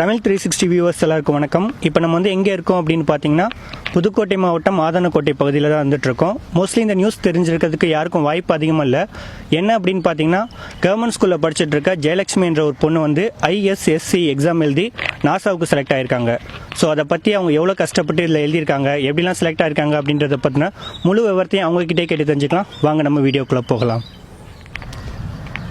Tamil three sixty viewers எல்லாருக்கும் வணக்கம். இப்போ நம்ம வந்து எங்கே இருக்கோம் அப்படின்னு பார்த்தீங்கன்னா புதுக்கோட்டை மாவட்டம் ஆதனக்கோட்டை பகுதியில் தான் வந்துட்டுருக்கோம் மோஸ்ட்லி இந்த நியூஸ் தெரிஞ்சிருக்கிறதுக்கு யாருக்கும் வாய்ப்பு அதிகமாக இல்லை. என்ன அப்படின்னு பார்த்தீங்கன்னா கவர்மெண்ட் ஸ்கூலில் படிச்சுட்டு இருக்க ஜெயலட்சுமி என்ற ஒரு பொண்ணு வந்து ஐஎஸ்எஸ்சி எக்ஸாம் எழுதி நாசாவுக்கு செலக்ட் ஆயிருக்காங்க. ஸோ அதை பற்றி அவங்க எவ்வளோ கஷ்டப்பட்டு இதில் எழுதியிருக்காங்க எப்படிலாம் செலக்ட் ஆயிருக்காங்க அப்படின்றத பற்றின முழு விவரத்தையும் அவங்ககிட்டே கேட்டு தெரிஞ்சுக்கலாம். வாங்க நம்ம வீடியோக்குள்ளே போகலாம்.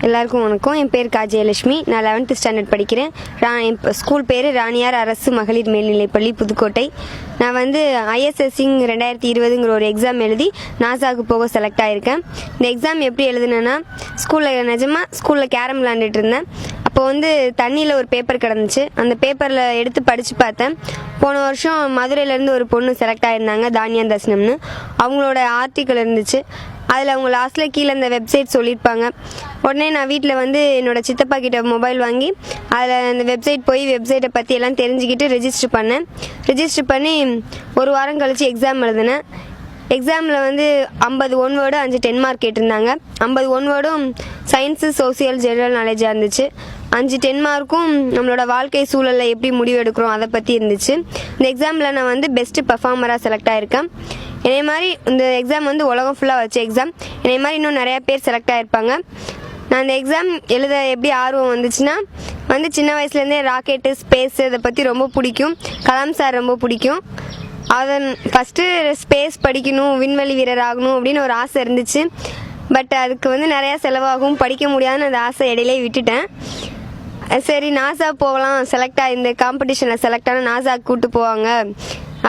எல்லாருக்கும் வணக்கம். என் பேர் காஜயலட்சுமி. நான் லெவன்த்து ஸ்டாண்டர்ட் படிக்கிறேன். ரா என் ஸ்கூல் பேர் ராணியார் அரசு மகளிர் மேல்நிலைப்பள்ளி புதுக்கோட்டை. நான் வந்து ஐஎஸ்எஸ்சிங் ரெண்டாயிரத்தி இருபதுங்கிற ஒரு எக்ஸாம் எழுதி நாசாவுக்கு போக செலக்ட் ஆகியிருக்கேன் இந்த எக்ஸாம் எப்படி எழுதுனேன்னா ஸ்கூலில் நிஜமாக ஸ்கூலில் கேரம் விளாண்டுட்டு இருந்தேன். அப்போ வந்து தண்ணியில் ஒரு பேப்பர் கிடந்துச்சு. அந்த பேப்பரில் எடுத்து படித்து பார்த்தேன். போன வருஷம் மதுரையிலேருந்து ஒரு பொண்ணு செலக்ட் ஆகியிருந்தாங்க தானியா தர்ஷனம்னு அவங்களோட ஆர்டிக்கல் இருந்துச்சு. அதில் அவங்க லாஸ்ட்டில் கீழே இந்த வெப்சைட் சொல்லியிருப்பாங்க. உடனே நான் வீட்டில் வந்து என்னோடய சித்தப்பா கிட்ட மொபைல் வாங்கி அதில் அந்த வெப்சைட் போய் வெப்சைட்டை பற்றி எல்லாம் தெரிஞ்சுக்கிட்டு ரிஜிஸ்டர் பண்ணேன். ரெஜிஸ்டர் பண்ணி ஒரு வாரம் கழித்து எக்ஸாம் எழுதினேன். எக்ஸாமில் வந்து ஐம்பது ஒன் வேர்டு அஞ்சு டென் மார்க் கேட்டிருந்தாங்க. ஐம்பது ஒன் வேர்டும் சயின்ஸு சோசியல் ஜெனரல் நாலேஜாக இருந்துச்சு. அஞ்சு டென் மார்க்கும் நம்மளோட வாழ்க்கை சூழலில் எப்படி முடிவெடுக்கிறோம் அதை பற்றி இருந்துச்சு. இந்த எக்ஸாமில் நான் வந்து பெஸ்ட்டு பர்ஃபார்மராக செலக்ட் ஆயிருக்கேன். இதே மாதிரி இந்த எக்ஸாம் வந்து உலகம் ஃபுல்லாக வச்ச எக்ஸாம் இதே மாதிரி இன்னும் நிறையா பேர் செலக்ட் ஆகிருப்பாங்க நான் அந்த எக்ஸாம் எழுத எப்படி ஆர்வம் வந்துச்சுன்னா வந்து சின்ன வயசுலேருந்தே ராக்கெட்டு ஸ்பேஸ் இதை பற்றி ரொம்ப பிடிக்கும். கலாம் சார் ரொம்ப பிடிக்கும். அதன் ஃபஸ்ட்டு ஸ்பேஸ் படிக்கணும் விண்வெளி வீரர் ஆகணும் அப்படின்னு ஒரு ஆசை இருந்துச்சு. பட் அதுக்கு வந்து நிறையா செலவாகும். படிக்க முடியாதுன்னு அந்த ஆசை இடையிலே விட்டுட்டேன். சரி நாசா போகலாம். செலக்ட் ஆகி இந்த காம்படிஷனில் செலக்ட் ஆனால் நாசா கூப்பிட்டு போவாங்க.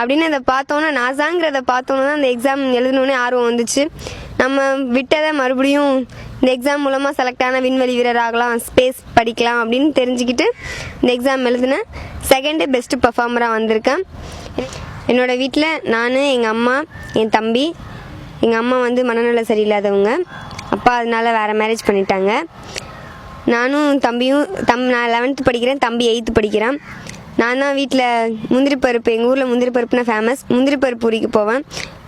அப்படின்னு அதை பார்த்தோன்னே நாசாங்கிறத பார்த்தோன்னே தான் அந்த எக்ஸாம் எழுதணுன்னே ஆர்வம் வந்துச்சு. நம்ம விட்டதை மறுபடியும் இந்த எக்ஸாம் மூலமாக செலக்ட் ஆன விண்வெளி வீரர் ஆகலாம் ஸ்பேஸ் படிக்கலாம் அப்படின்னு தெரிஞ்சுக்கிட்டு இந்த எக்ஸாம் எழுதினேன் செகண்டு பெஸ்ட்டு பர்ஃபார்மராக வந்திருக்கேன். என்னோட வீட்டில் நான் எங்கள் அம்மா என் தம்பி எங்கள் அம்மா வந்து மனநல சரியில்லாதவங்க. அப்பா அதனால வேறு மேரேஜ் பண்ணிட்டாங்க. நானும் தம்பியும் தம் நான் லெவன்த்து படிக்கிறேன் தம்பி எயித்து படிக்கிறான். நான் தான் வீட்டில் முந்திரி பருப்பு எங்கள் ஊரில் முந்திரி பருப்புனா ஃபேமஸ் முந்திரி பருப்பு உரிக்க போவேன்.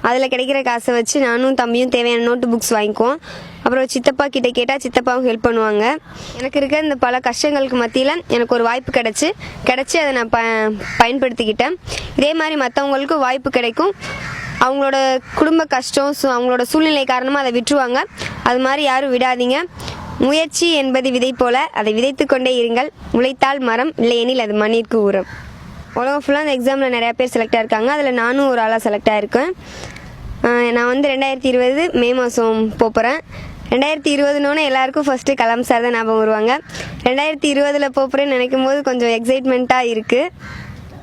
அதில் கிடைக்கிற காசை வச்சு நானும் தம்பியும் தேவையான நோட்டு புக்ஸ் வாங்கிக்குவோம். அப்புறம் சித்தப்பா கிட்டே கேட்டால் சித்தப்பாவும் ஹெல்ப் பண்ணுவாங்க. எனக்கு இருக்க இந்த பல கஷ்டங்களுக்கு மத்தியில் எனக்கு ஒரு வாய்ப்பு கிடச்சி கிடச்சி அதை நான் ப பயன்படுத்திக்கிட்டேன். இதே மாதிரி மற்றவங்களுக்கும் வாய்ப்பு கிடைக்கும். அவங்களோட குடும்ப கஷ்டம் அவங்களோட சூழ்நிலை காரணமாக அதை விட்டுருவாங்க. அது மாதிரி யாரும் விடாதீங்க. முயற்சி என்பது விதை போல. அதை விதைத்து கொண்டே இருங்கள். உழைத்தால் மரம் இல்லையெனில் அது மண்ணிற்கு உரம் உலகம் ஃபுல்லாக அந்த எக்ஸாமில் நிறையா பேர் செலக்ட் ஆயிருக்காங்க அதில் நானும் ஒரு ஆளாக செலக்ட் ஆயிருக்கேன் நான் வந்து ரெண்டாயிரத்தி இருபது மே மாதம் போகிறேன் ரெண்டாயிரத்தி இருபதுனோன்னு எல்லாருக்கும் ஃபஸ்ட்டு கலாம் சார் தான் ஞாபகம் வருவாங்க. ரெண்டாயிரத்தி இருபதில் போகிறேன்னு நினைக்கும் போது கொஞ்சம் எக்ஸைட்மெண்ட்டாக இருக்குது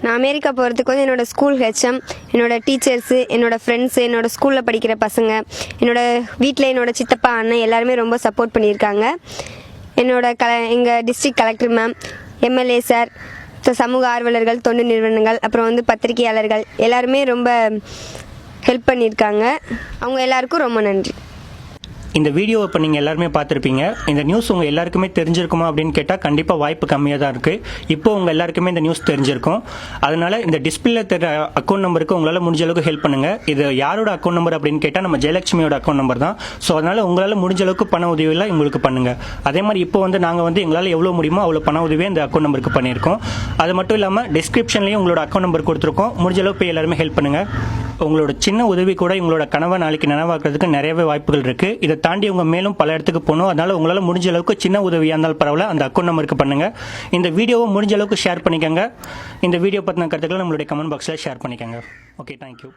நான் அமெரிக்கா போகிறதுக்கு வந்து என்னோடய ஸ்கூல் ஹெச்எம் என்னோட டீச்சர்ஸு என்னோடய ஃப்ரெண்ட்ஸு என்னோடய ஸ்கூலில் படிக்கிற பசங்க என்னோட வீட்டில் என்னோட சித்தப்பா அண்ணன் எல்லாருமே ரொம்ப சப்போர்ட் பண்ணியிருக்காங்க. என்னோடய கல எங்கள் district collector ma'am MLA sir சமூக ஆர்வலர்கள் தொண்டு நிறுவனங்கள் அப்புறம் வந்து பத்திரிகையாளர்கள் எல்லாருமே ரொம்ப ஹெல்ப் பண்ணியிருக்காங்க. அவங்க எல்லாருக்கும் ரொம்ப நன்றி. இந்த வீடியோ இப்போ நீங்கள் எல்லாருமே பார்த்துருப்பீங்க. இந்த நியூஸ் உங்கள் எல்லாருக்குமே தெரிஞ்சிருக்குமா அப்படின்னு கேட்டால் கண்டிப்பாக வாய்ப்பு கம்மியாக தான் இருக்குது இப்போ உங்கள் எல்லாருக்குமே இந்த நியூஸ் தெரிஞ்சிருக்கும். அதனால் இந்த டிஸ்பிளே தெரிய அக்கௌண்ட் நம்பருக்கு உங்களால் முடிஞ்ச அளவுக்கு ஹெல்ப் பண்ணுங்கள் இது யாரோட அக்கௌண்ட் நம்பர் அப்படின்னு கேட்டால் நம்ம ஜெயலட்சுமியோட அக்கௌண்ட் நம்பர் தான். ஸோ அதனால் உங்களால் முடிஞ்ச அளவுக்கு பண உதவியெல்லாம் உங்களுக்கு பண்ணுங்கள் அதே மாதிரி இப்போ வந்து நாங்கள் வந்து எங்களால் எவ்வளோ முடியுமோ அவ்வளோ பண உதவியை இந்த அக்கௌண்ட் நம்பருக்கு பண்ணியிருக்கோம். அது மட்டும் இல்லாமல் டிஸ்கிரிப்ஷன்லேயும் உங்களோட அக்கௌண்ட் நம்பர் கொடுத்துருக்கோம். முடிஞ்ச அளவுக்கு எல்லாருமே ஹெல்ப் பண்ணுங்கள் உங்களோட சின்ன உதவி கூட உங்களோட கனவை நாளைக்கு நினைவாக்குறதுக்கு நிறையவே வாய்ப்புகள் இருக்கு. இதை தாண்டி உங்க மேலும் பல இடத்துக்கு போகணும். அதனால உங்களால முடிஞ்ச அளவுக்கு சின்ன உதவியா இருந்தாலும் பரவாயில்ல. அந்த அக்கௌண்ட் நம்பருக்கு பண்ணுங்க. இந்த வீடியோவை முடிஞ்ச அளவுக்கு ஷேர் பண்ணிக்கோங்க. இந்த வீடியோ பத்தின கருத்துக்களை நம்மளுடைய கமெண்ட் பாக்ஸ்ல ஷேர் பண்ணிக்கோங்க. Okay thank you